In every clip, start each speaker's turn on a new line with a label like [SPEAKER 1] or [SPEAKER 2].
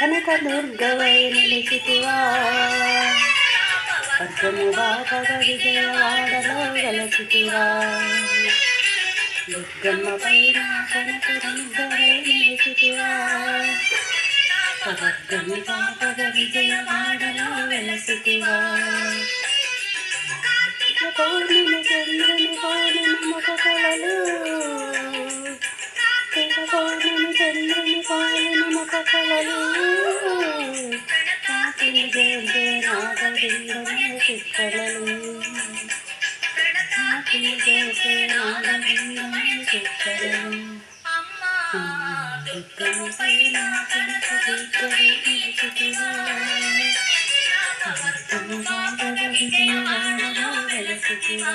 [SPEAKER 1] కనక దుర్గవై నిలిచితివా. వర్గము బాపగ విజయవాడలో వెలసితివా. దుర్గమ్మ పైన కనక దుర్గవై నిలిచితివా. వర్గము బాపగ విజయవాడలో వెలసితివా. పౌర్ణమి చంద్రుని పౌర్ణమి ముఖ కళలు పౌర్ణమి చంద్రుని ముఖ కళలు కాకిని జయంతే నాగలింగమే చిక్కలలు కాకిని జయంతే నాగలింగమే చిక్కలలు దుఃఖము పైన కనక నిలిచితివా వెలసితివా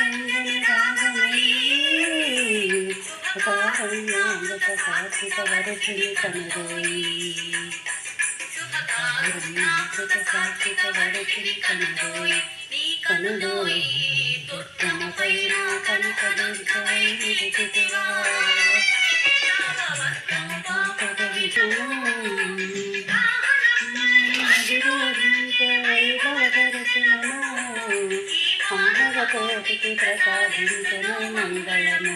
[SPEAKER 1] కారణ్యామృత సాత్విక వరచుని కనురోయి కారణ్యామృత సాత్విక వరచుని కనురోయి కనురోయి దుర్గమ పైన కనక దుర్గవై నిలిచితివా మానవకోటికి ప్రసాదించను మంగళము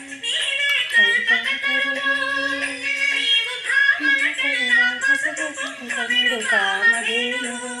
[SPEAKER 1] మంగళము పైన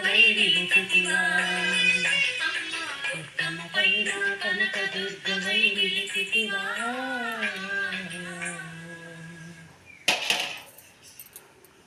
[SPEAKER 1] కనక దుర్గవై నిలిచితివా